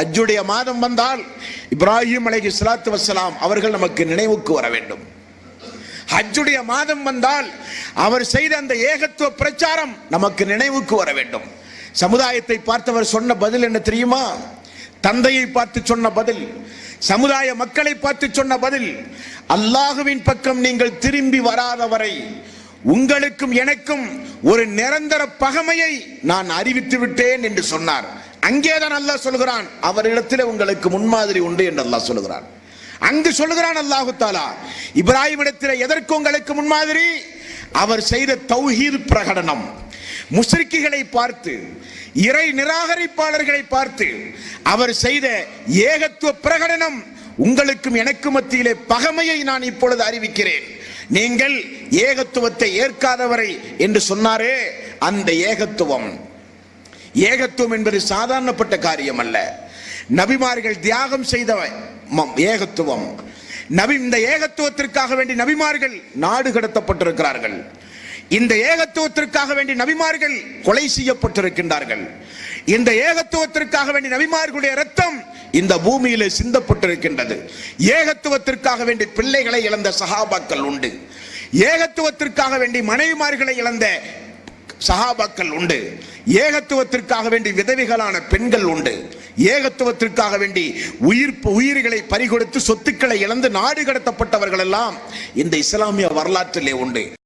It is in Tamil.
ஹஜ்ஜுடைய மாதம் வந்தால் இப்ராஹிம் அலைஹி சலாத்து வசலாம் அவர்கள் நமக்கு நினைவுக்கு வர வேண்டும். ஹஜ்ஜுடைய மாதம் வந்தால் அவர் செய்த அந்த ஏகத்துவ பிரச்சாரம் நமக்கு நினைவுக்கு வர வேண்டும். சமுதாயத்தை பார்த்தவர் சொன்ன பதில் என்ன தெரியுமா? தந்தையை பார்த்து சொன்ன பதில் சமுதாய மக்களை பார்த்து சொன்ன பதில் அல்லாஹுவின் பக்கம் நீங்கள் திரும்பி வராத வரை உங்களுக்கும் எனக்கும் ஒரு நிரந்தர பகமையை நான் அறிவித்து விட்டேன் என்று சொன்னார். அங்கேதான் அல்லாஹ் சொல்கிறான் அவரிடத்தில் உங்களுக்கு முன்மாதிரி உண்டு என்று அல்லாஹ் சொல்கிறான். அங்கு சொல்லுகிறான் அல்லாஹு தாலா இப்ராஹிம் இடத்தில் எதற்கு உங்களுக்கு முன்மாதிரி? அவர் செய்த தௌஹீர் பிரகடனம். முஸ்ரிக்கிகளை பார்த்து இறை நிராகரிப்பாளர்களை பார்த்து அவர் செய்த ஏகத்துவ பிரகடனம் உங்களுக்கும் எனக்கு மத்தியிலே பகமையை நான் இப்பொழுது அறிவிக்கிறேன். நீங்கள் ஏகத்துவத்தை ஏற்காதவரை என்று சொன்னாரே அந்த ஏகத்துவம். ஏகத்துவம் என்பது சாதாரணப்பட்ட காரியம் அல்ல நபிமார்கள் தியாகம் செய்த ஏகத்துவம். நபி இந்த ஏகத்துவத்திற்காக வேண்டி நபிமார்கள் நாடு கடத்தப்பட்டிருக்கிறார்கள். இந்த ஏகத்துவத்திற்காக வேண்டி நபிமார்கள் கொலை செய்யப்பட்டிருக்கின்றார்கள். இந்த ஏகத்துவத்திற்காக வேண்டி நபிமார்களுடைய ரத்தம் இந்த பூமியில சிந்தப்பட்டிருக்கின்றது. ஏகத்துவத்திற்காக வேண்டி பிள்ளைகளை இழந்த சகாபாக்கள் உண்டு. ஏகத்துவத்திற்காக வேண்டி மனைவிமார்களை இழந்த சஹாபாக்கள் உண்டு. ஏகத்துவத்திற்காக வேண்டி விதவைகளான பெண்கள் உண்டு. ஏகத்துவத்திற்காக வேண்டி உயிர் உயிர்களை பறிகொடுத்து சொத்துக்களை இழந்து நாடு கடத்தப்பட்டவர்கள் எல்லாம் இந்த இஸ்லாமிய வரலாற்றிலே உண்டு.